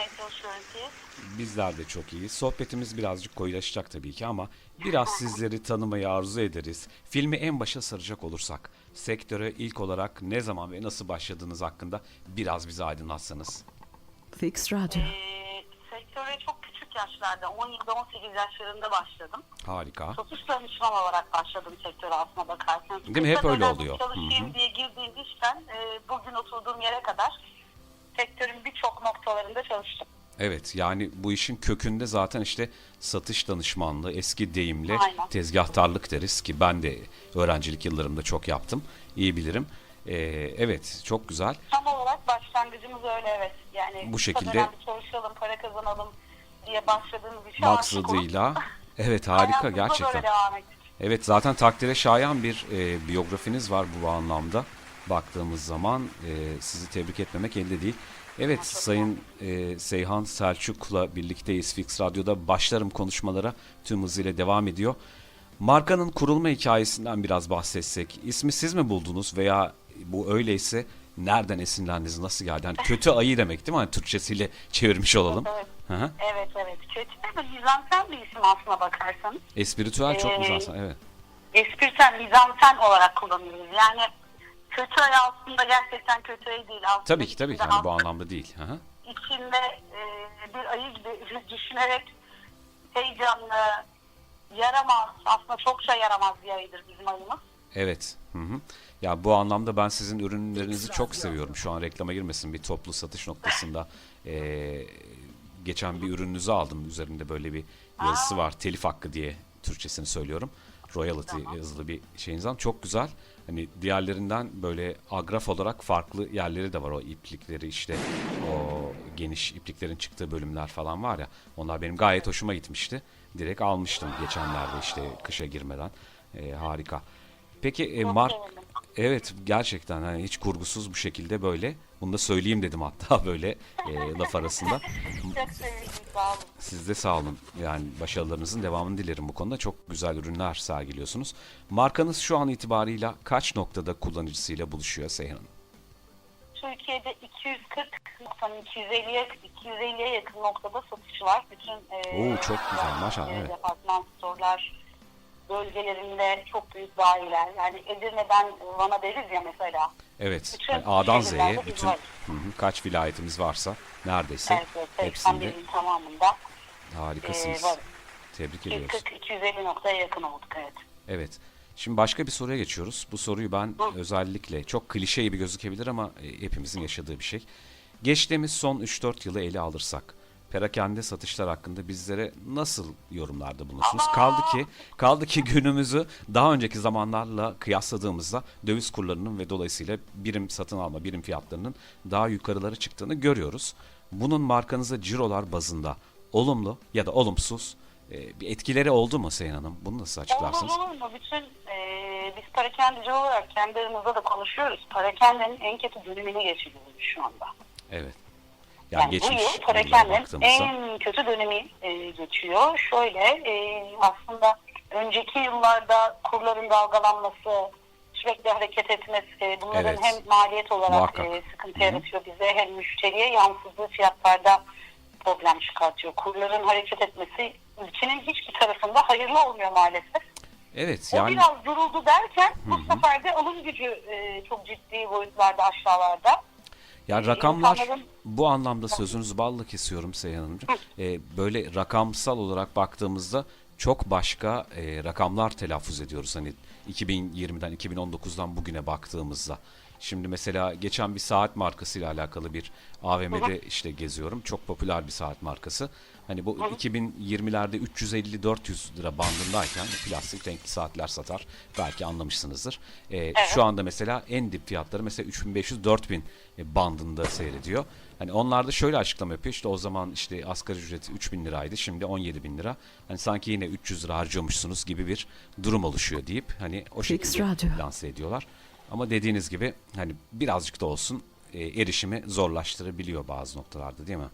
yapmaya çalışıyoruz diye. Bizler de çok iyi. Sohbetimiz birazcık koyulaşacak tabii ki ama biraz sizleri tanımayı arzu ederiz. Filmi en başa saracak olursak, sektöre ilk olarak ne zaman ve nasıl başladığınız hakkında biraz bizi aydınlatsanız. Fix Radio. Ee, sektöre çok küçük yaşlarda 17-18 yaşlarında başladım. Harika. Satış danışman olarak başladım sektöre aslına bakarsanız. Değil mi? Hep Kısa öyle dönem oluyor. Çalışayım Hı hı. diye girdiğim işten e, bugün oturduğum yere kadar sektörün birçok noktalarında çalıştım. Evet yani bu işin kökünde zaten işte satış danışmanlığı eski deyimle Aynen. tezgahtarlık deriz ki ben de öğrencilik yıllarımda çok yaptım. İyi bilirim. Ee, evet çok güzel. Tam olarak başlangıcımız öyle evet. Yani Bu şekilde- çalışalım, para kazanalım diye başladığımız işe Maksadıyla. Evet harika gerçekten. Evet zaten takdire şayan bir e, biyografiniz var bu anlamda. Baktığımız zaman e, sizi tebrik etmemek elde değil. Evet Sayın e, Seyhan Selçuk'la birlikteyiz Fix Radyo'da. Başlarım konuşmalara tüm hızıyla devam ediyor. Markanın kurulma hikayesinden biraz bahsetsek. İsmi siz mi buldunuz veya bu öyleyse nereden esinlendiniz, nasıl geldi? Yani kötü ayı demek değil mi? Hani Türkçesiyle çevirmiş olalım. Evet. Hı hı. Evet evet. Kötü de mizansen bir isim aslına bakarsanız. Espritüel çok Ee, güzel. Evet. Espritüel, mizansen olarak kullanıyoruz. Yani kötü ay aslında gerçekten kötü ay değil. Aslında Tabii ki tabii ki yani bu anlamda değil. Hı hı. içinde e, bir ayı gibi düşünerek heyecanlı, yaramaz, aslında çokça yaramaz bir ayıdır bizim ayımız. Evet. Hı hı. Ya bu anlamda ben sizin ürünlerinizi çok seviyorum. Şu an reklama girmesin bir toplu satış noktasında. Ee, geçen bir ürününüzü aldım. Üzerinde böyle bir yazısı var. Telif hakkı diye Türkçesini söylüyorum. Royalty yazılı bir şeyiniz var. Çok güzel. Hani diğerlerinden böyle agraf olarak farklı yerleri de var. O iplikleri işte o geniş ipliklerin çıktığı bölümler falan var ya. Onlar benim gayet hoşuma gitmişti. Direkt almıştım geçenlerde işte kışa girmeden. Ee, harika. Peki e, Mark evet gerçekten hani hiç kurgusuz bu şekilde böyle bunu da söyleyeyim dedim hatta böyle e, laf arasında. Çok sevindim, sağ olun. Siz de sağ olun. Yani başarılarınızın devamını dilerim bu konuda. Çok güzel ürünler sergiliyorsunuz. Markanız şu an itibarıyla kaç noktada kullanıcısıyla buluşuyor Seyhan Hanım? Türkiye'de 240 noktanın 250'ye 250'ye yakın noktada satışı var. Bütün e, Oo, çok güzel, maşallah, e, evet. Departman storelar bölgelerinde çok büyük bayiler. Yani Edirne'den Van'a deriz ya mesela. Evet. Bütün yani A'dan Z'ye bütün hı hı, kaç vilayetimiz varsa neredeyse Evet, evet, hepsinde 81'in tamamında harikasınız. e, var. Tebrik ediyoruz. 240-250 noktaya yakın olduk evet. Evet. Şimdi başka bir soruya geçiyoruz. Bu soruyu ben özellikle çok klişe gibi gözükebilir ama e, hepimizin yaşadığı bir şey. Geçtiğimiz son 3-4 yılı ele alırsak perakende satışlar hakkında bizlere nasıl yorumlarda bulunursunuz? Kaldı ki kaldı ki günümüzü daha önceki zamanlarla kıyasladığımızda döviz kurlarının ve dolayısıyla birim satın alma, birim fiyatlarının daha yukarılara çıktığını görüyoruz. Bunun markanıza cirolar bazında olumlu ya da olumsuz e, bir etkileri oldu mu Seyhan Hanım? Bunu nasıl açıklarsınız? Olmaz olur mu? Bütün e, biz parakendici olarak kendi aramızda da konuşuyoruz. Parakendenin en kötü dönemini geçiriyoruz şu anda. Evet. Yani, Yani, bu geçmiş yıl yıllara parakendenin baktığımızda en kötü dönemi e, geçiyor. Şöyle e, aslında önceki yıllarda kurların dalgalanması, sürekli hareket etmesi, bunların Evet. hem maliyet olarak Muhakkak. e, sıkıntı yaratıyor bize hem müşteriye yansıdığı fiyatlarda problem çıkartıyor. Kurların hareket etmesi ülkenin hiçbir tarafında hayırlı olmuyor maalesef. evet O yani biraz duruldu derken bu sefer de alım gücü e, çok ciddi boyutlarda aşağılarda. Yani rakamlar insanların- bu anlamda sözünüzü balla kesiyorum Seyhan Hanımcığım. E, böyle rakamsal olarak baktığımızda çok başka e, rakamlar telaffuz ediyoruz. Hani 2020'den 2019'dan bugüne baktığımızda. Şimdi mesela geçen bir saat markasıyla alakalı bir AVM'de işte geziyorum. Çok popüler bir saat markası. Hani bu 2020'lerde 350-400 lira bandındayken plastik renkli saatler satar. Belki anlamışsınızdır. Ee, Şu anda mesela en dip fiyatları mesela 3500-4000 bandında seyrediyor. Hani onlar da şöyle açıklama yapıyor. İşte o zaman işte asgari ücreti 3000 liraydı. Şimdi 17 bin lira. Hani sanki yine 300 lira harcıyormuşsunuz gibi bir durum oluşuyor deyip hani o şekilde Radyo. lanse ediyorlar. Ama dediğiniz gibi hani birazcık da olsun e, erişimi zorlaştırabiliyor bazı noktalarda değil mi?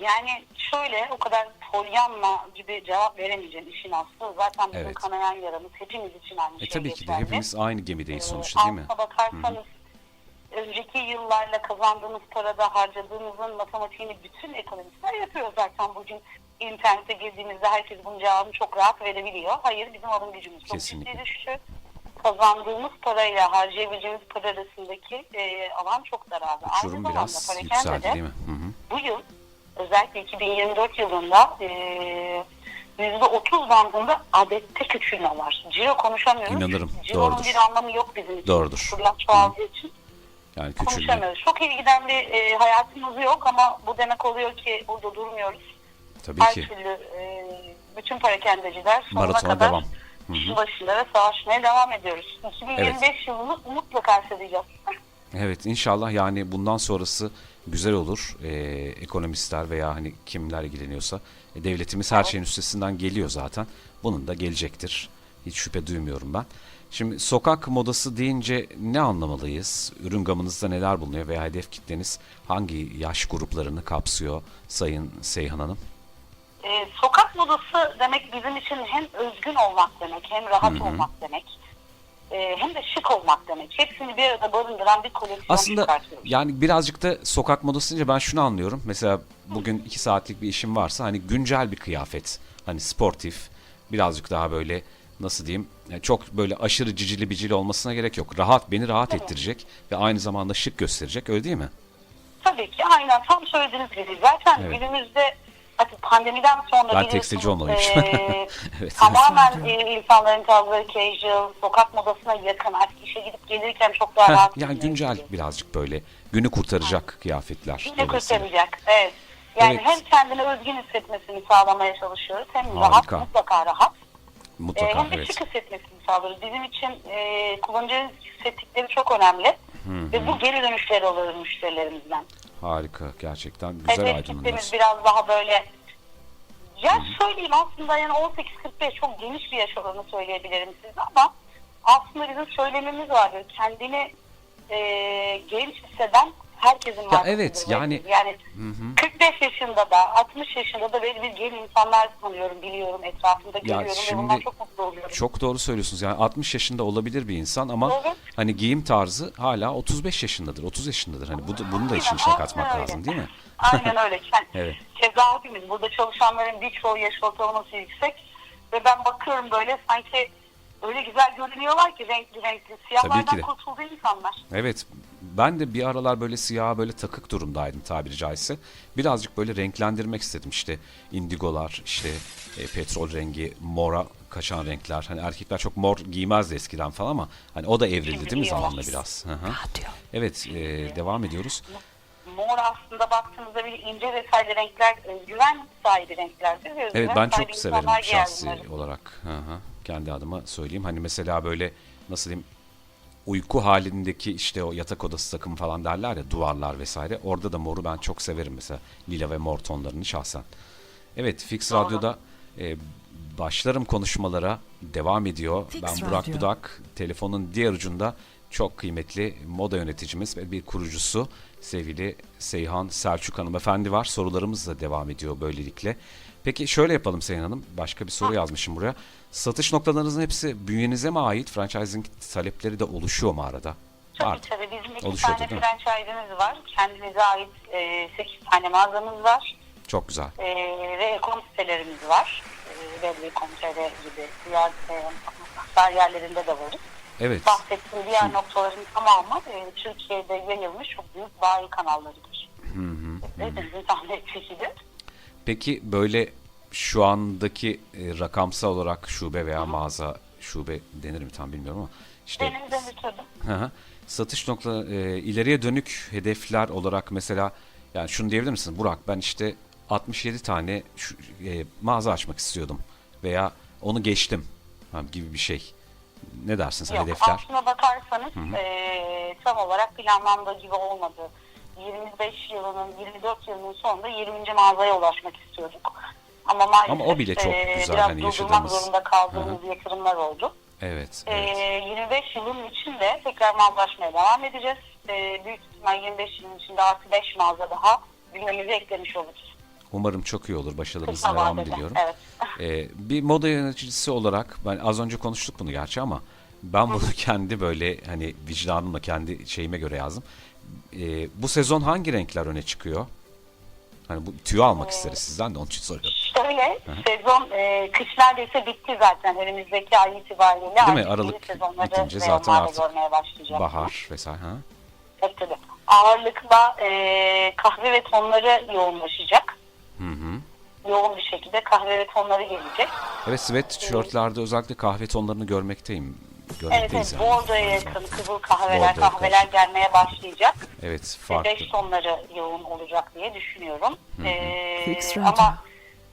Yani şöyle o kadar polyanla gibi cevap veremeyeceğim işin aslı. Zaten bizim Evet. kanayan yaramız hepimiz için aynı E şey tabii ki de geçerli. hepimiz aynı gemideyiz Ee, sonuçta değil mi? aslına bakarsanız önceki yıllarla kazandığımız parada harcadığımızın matematiğini bütün ekonomistler yapıyor zaten bugün internete girdiğimizde herkes bunun cevabını çok rahat verebiliyor. Hayır bizim alım gücümüz çok Kesinlikle. ciddi düştü. Kazandığımız parayla harcayabileceğimiz para arasındaki e, alan çok daraldı. Uçurum Aynı zamanda biraz perakende yükseldi de değil mi? Hı hı. bu yıl özellikle 2024 yılında e, %30 bandında adette küçülme var. Ciro konuşamıyoruz. İnanırım, Ciro'nun doğrudur. bir anlamı yok bizim için. Doğrudur. Kurlar çoğaldığı için Yani küçülme. konuşamıyoruz. Çok iyi giden bir e, hayatımız yok ama bu demek oluyor ki burada durmuyoruz. Tabii Her ki. türlü e, bütün parakendeciler sonuna Maratona kadar devam. İşin başında ve savaşmaya devam ediyoruz. 2025 yılını umutla karşılayacağız. Evet inşallah yani bundan sonrası güzel olur. Ee, ekonomistler veya hani kimler ilgileniyorsa. E, devletimiz her şeyin üstesinden geliyor zaten. Bunun da gelecektir. Hiç şüphe duymuyorum ben. Şimdi sokak modası deyince ne anlamalıyız? Ürün gamınızda neler bulunuyor veya hedef kitleniz hangi yaş gruplarını kapsıyor Sayın Seyhan Hanım? E, sokak modası demek bizim için hem özgün olmak demek, hem rahat olmak demek, e, hem de şık olmak demek. Hepsini bir arada barındıran bir koleksiyon Aslında yani birazcık da sokak modası deyince ben şunu anlıyorum. Mesela bugün iki saatlik bir işim varsa hani güncel bir kıyafet. Hani sportif birazcık daha böyle nasıl diyeyim yani çok böyle aşırı cicili bicili olmasına gerek yok. Rahat beni rahat ettirecek ve aynı zamanda şık gösterecek öyle değil mi? Tabii ki aynen tam söylediğiniz gibi. Zaten Evet. günümüzde artık pandemiden sonra Ben tekstilci olmalıyım. eee, Evet. Tamamen e, insanların tarzları casual, sokak modasına yakın. Artık işe gidip gelirken çok daha Heh, rahat. yani güncel birazcık böyle günü kurtaracak kıyafetler. Yine dolayısıyla. kurtaracak. Evet. Yani Evet. hem kendini özgün hissetmesini sağlamaya çalışıyoruz. Hem Harika. rahat, mutlaka rahat. Ee, Mutlaka hem de evet. şık hissetmesini sağlıyoruz. Bizim için e, kullanıcının hissettikleri çok önemli. Ve bu geri dönüşleri alıyoruz müşterilerimizden. Harika gerçekten güzel Hedef aydınlanıyorsun. kitlemiz biraz daha böyle yaş söyleyeyim aslında yani 18-45 çok geniş bir yaş oranı söyleyebilirim size ama aslında bizim söylememiz vardır. Kendini e, genç hisseden herkesin markasıdır evet, yani- yani 45 yaşında da 60 yaşında da böyle bir genç insanlar tanıyorum biliyorum etrafımda görüyorum ve şimdi bundan çok mutlu oluyorum. Çok doğru söylüyorsunuz. Yani 60 yaşında olabilir bir insan ama Evet. hani giyim tarzı hala 35 yaşındadır, 30 yaşındadır. Hani bu bunu da işin içine aynen katmak öyle. lazım değil mi? Aynen öyle. Yani, Evet. Keza hepimiz burada çalışanların birçoğu yaş ortalaması yüksek ve ben bakıyorum böyle sanki öyle güzel görünüyorlar ki renkli renkli. Siyahlardan kurtuldu insanlar. Evet. Ben de bir aralar böyle siyaha böyle takık durumdaydım tabiri caizse. Birazcık böyle renklendirmek istedim işte indigolar, işte e, petrol rengi, mora kaçan renkler. Hani erkekler çok mor giymezdi eskiden falan ama hani o da evrildi Şimdi değil mi zamanla biraz? Hı hı. Evet, e, devam ediyoruz. Mor aslında baktığınızda bir ince detaylı renkler, güven sahibi renklerdir. ve Evet ben sahibi çok severim insanlar şahsi bunları. olarak. Hı hı. Kendi adıma söyleyeyim. Hani mesela böyle nasıl diyeyim uyku halindeki işte o yatak odası takımı falan derler ya duvarlar vesaire. Orada da moru ben çok severim mesela. Lila ve mor tonlarını şahsen. Evet Fix Doğru. Radyo'da e, başlarım konuşmalara devam ediyor. Fix ben Burak Radyo. Budak. Telefonun diğer ucunda çok kıymetli moda yöneticimiz ve bir kurucusu sevgili Seyhan Selçuk hanımefendi var. Sorularımız da devam ediyor böylelikle. Peki şöyle yapalım Seyhan Hanım. Başka bir soru yazmışım buraya. Satış noktalarınızın hepsi bünyenize mi ait? Franchising talepleri de oluşuyor mu arada? Tabii Var. tabii bizim iki Oluşuyor tane değil mi? franchise'imiz var. Kendimize ait e, 8 tane mağazamız var. Çok güzel. e, ve ekon sitelerimiz var. E, Web.com.tr gibi diğer e, yerlerinde de varız. Evet. Bahsettiğim diğer noktaların tamamı e, Türkiye'de yayılmış çok büyük bayi kanallarıdır. Hepimizin tahmin ettiği gibi. Peki böyle şu andaki e, rakamsal olarak şube veya mağaza şube denir mi tam bilmiyorum ama işte Benim de bitirdim. Hı hı. Satış nokta e, ileriye dönük hedefler olarak mesela yani şunu diyebilir misiniz? Burak ben işte 67 tane şu, e, mağaza açmak istiyordum veya onu geçtim gibi bir şey. Ne dersiniz Yok, hedefler? aslına bakarsanız e, tam olarak planlandığı gibi olmadı. 25 yılının, 24 yılının sonunda 20. mağazaya ulaşmak istiyorduk. Ama maalesef Ama o bile çok e, güzel, biraz hani yaşadığımız- zorunda kaldığımız yatırımlar oldu. Evet, evet. 25 yılın içinde tekrar mağazalaşmaya devam edeceğiz. Ee, büyük ihtimal 25 yılın içinde artı 5 mağaza daha bünyemize eklemiş oluruz. Umarım çok iyi olur. Başarılarınızın Kısa devamı vadede, diliyorum. Evet. Ee, bir moda yöneticisi olarak ben az önce konuştuk bunu gerçi ama Ben bunu kendi böyle hani vicdanımla kendi şeyime göre yazdım. Ee, bu sezon hangi renkler öne çıkıyor? Hani bu tüyo almak isteriz sizden de onun için soruyorum. Şöyle sezon e, kış neredeyse bitti zaten önümüzdeki ay itibariyle. Değil mi? artık yeni Aralık sezonları bitince reyonlarda zaten artık görmeye başlayacağız. Bahar vesaire. Ha? Tabii tabii. Ağırlıkla e, kahve ve tonları yoğunlaşacak. Hı hı. Yoğun bir şekilde kahve ve tonları gelecek. Evet sweatshirtlerde özellikle kahve tonlarını görmekteyim. Evet, Görmekteyiz evet yani. bordoya yakın kızıl kahveler, Bordoya kahveler gelmeye başlayacak. Evet Ve farklı. beş tonları yoğun olacak diye düşünüyorum. Ee, Fix radyo. ama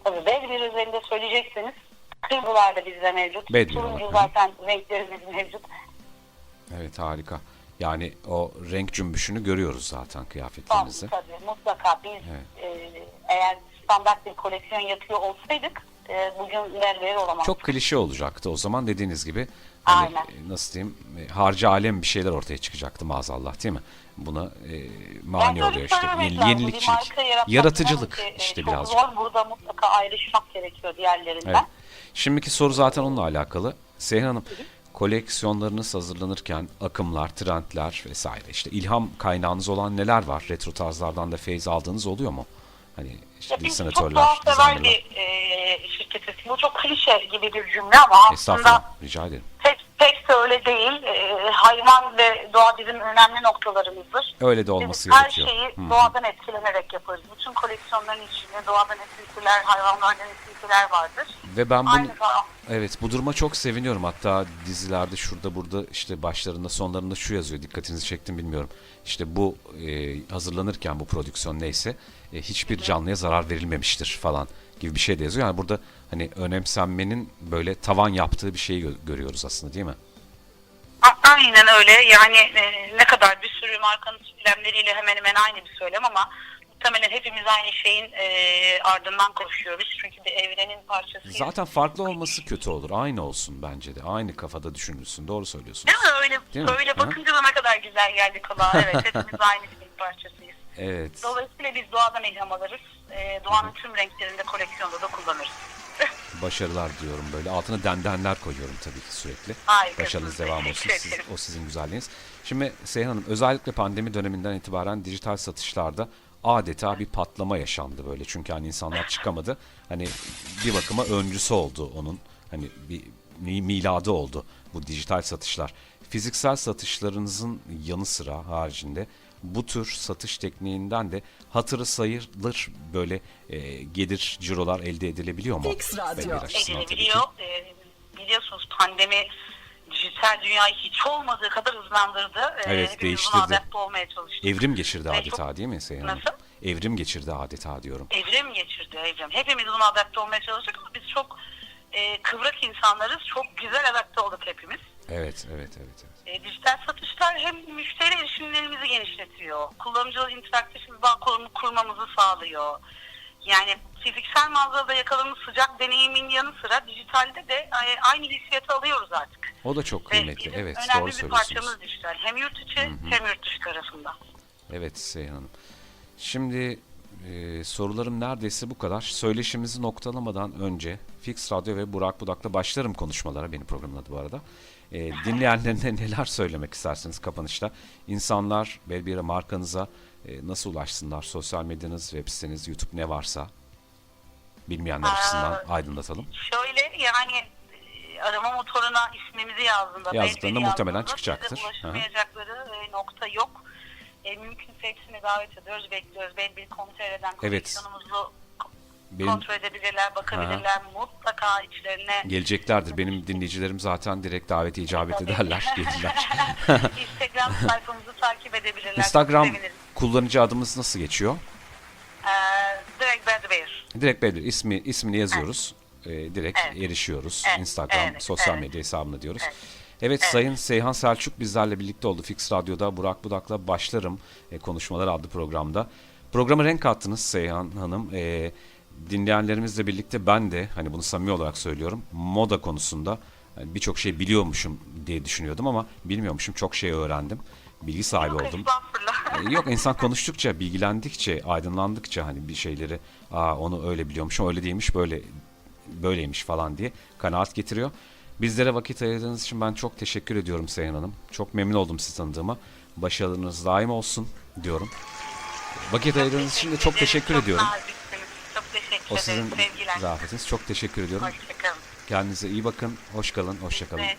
tabii belli bir özelinde söyleyecekseniz kırmızılar da bizde mevcut. Bedri Turuncu var. zaten renklerimiz mevcut. Evet harika. Yani o renk cümbüşünü görüyoruz zaten kıyafetlerimizde. tabii mutlaka biz e, eğer standart bir koleksiyon yapıyor olsaydık e, bugün berber olamazdık. Çok klişe olacaktı o zaman dediğiniz gibi. Hani, Aynen. e, Nasıl diyeyim? e, Harcı alem bir şeyler ortaya çıkacaktı maazallah değil mi? Buna e, mani oluyor işte. Yeni-. Bir yenilikçilik. Yaratıcılık ki, e, işte çok birazcık. zor. Burada mutlaka ayrışmak gerekiyor diğerlerinden. Evet. Şimdiki soru zaten onunla alakalı. Seyhan Hanım, koleksiyonlarınız hazırlanırken akımlar, trendler vesaire işte ilham kaynağınız olan neler var? Retro tarzlardan da feyz aldığınız oluyor mu? Hani işte biz çok sanatörler, doğal sever dizaynerler. bir e, şirketiz. Bu çok klişe gibi bir cümle ama aslında rica ederim. pek, pek de öyle değil. E, hayvan ve doğa bizim önemli noktalarımızdır. Öyle de olması Biz her gerekiyor. şeyi Hı. doğadan etkilenerek yaparız. Bütün koleksiyonların içinde doğadan esintiler, hayvanlardan esintiler vardır. Ve ben bunu Aynı Evet bu duruma çok seviniyorum. Hatta dizilerde şurada burada işte başlarında sonlarında şu yazıyor. Dikkatinizi çektim bilmiyorum. İşte bu e, hazırlanırken bu prodüksiyon neyse e, hiçbir canlıya zarar verilmemiştir falan gibi bir şey de yazıyor. Yani burada hani önemsenmenin böyle tavan yaptığı bir şeyi gö- görüyoruz aslında değil mi? Aynen öyle. Yani e, ne kadar bir sürü markanın söylemleriyle hemen hemen aynı bir söylem ama muhtemelen hepimiz aynı şeyin e, ardından koşuyoruz. Çünkü bir evrenin parçasıyız. Zaten farklı olması kötü olur. Aynı olsun bence de. Aynı kafada düşünülsün. Doğru söylüyorsunuz. Değil mi? Öyle, Değil mi? öyle bakınca da ne kadar güzel geldi kulağa. Evet hepimiz aynı şeyin parçasıyız. Evet. Dolayısıyla biz doğadan ilham alırız. E, doğanın tüm renklerinde koleksiyonda da kullanırız. Başarılar diyorum böyle. Altına dendenler koyuyorum tabii ki sürekli. Harikasınız. Başarınız devam olsun. Siz, o sizin güzelliğiniz. Şimdi Seyhan Hanım özellikle pandemi döneminden itibaren dijital satışlarda adeta bir patlama yaşandı böyle. Çünkü hani insanlar çıkamadı. Hani bir bakıma öncüsü oldu onun. Hani bir mi- miladı oldu bu dijital satışlar. Fiziksel satışlarınızın yanı sıra haricinde bu tür satış tekniğinden de hatırı sayılır böyle e, gelir cirolar elde edilebiliyor mu? Fix Radyo. Edilebiliyor. Ee, biliyorsunuz pandemi dijital dünyayı hiç olmadığı kadar hızlandırdı. Ee, Evet, hepimiz değiştirdi. adapte olmaya çalıştık. Evrim geçirdi Ve adeta çok- değil mi Seyhan Hanım? Nasıl? Evrim geçirdi adeta diyorum. Evrim geçirdi evrim. Hepimiz buna adapte olmaya çalıştık ama biz çok e, kıvrak insanlarız. Çok güzel adapte olduk hepimiz. Evet, evet, evet. evet. E, dijital satışlar hem müşteri erişimlerimizi genişletiyor. Kullanıcılarla interaktif bir bağ kurum- kurmamızı sağlıyor. Yani fiziksel mağazada yakaladığımız sıcak deneyimin yanı sıra dijitalde de e, aynı hissiyatı alıyoruz artık. O da çok Ve kıymetli. bizim Evet, önemli doğru bir parçamız dijital. Hem yurt içi hem yurt dışı tarafında. Evet Seyhan Hanım. Şimdi e, sorularım neredeyse bu kadar. Söyleşimizi noktalamadan önce Fix Radyo ve Burak Budak'la başlarım konuşmalara. Benim programın adı bu arada. E, dinleyenlerine neler söylemek istersiniz kapanışta? İnsanlar Belbire markanıza e, nasıl ulaşsınlar? Sosyal medyanız, web siteniz, YouTube ne varsa bilmeyenler açısından aydınlatalım. Şöyle yani e, arama motoruna ismimizi yazdığında, Yazdığında muhtemelen çıkacaktır. bize ulaşamayacakları e, nokta yok. E, mümkünse hepsini davet ediyoruz, bekliyoruz. Belbili.com.tr'den Evet. koleksiyonumuzu Benim kontrol edebilirler, bakabilirler. Mutlaka içlerine geleceklerdir. Benim dinleyicilerim zaten direkt davete icabet Tabii. ederler, gelirler. Instagram sayfamızı takip edebilirler. Instagram kullanıcı adımız nasıl geçiyor? E, direkt Bad Bear. Direkt belli ismi ismini yazıyoruz. Ee, direkt Evet. erişiyoruz. Evet, Instagram evet, sosyal evet. medya hesabına diyoruz. Evet. Evet. Sayın Seyhan Selçuk bizlerle birlikte oldu. Fix Radyo'da Burak Budak'la Başlarım e, Konuşmalar adlı programda. Programa renk kattınız Seyhan Hanım. E, dinleyenlerimizle birlikte ben de hani bunu samimi olarak söylüyorum moda konusunda yani birçok şey biliyormuşum diye düşünüyordum ama bilmiyormuşum çok şey öğrendim. Bilgi sahibi Yok, oldum. Yani e, yok insan konuştukça, bilgilendikçe, aydınlandıkça hani bir şeyleri Aa, onu öyle biliyormuşum, öyle değilmiş, böyle böyleymiş falan diye kanaat getiriyor. Bizlere vakit ayırdığınız için ben çok teşekkür ediyorum Seyhan Hanım. Çok memnun oldum sizi tanıdığıma. Başarılarınız daim olsun diyorum. Vakit ayırdığınız için de çok teşekkür ediyorum. Nazik. O sizin sevgiler. Çok teşekkür ediyorum. Hoşçakalın. Kendinize iyi bakın. Hoş kalın. Hoşçakalın. Evet.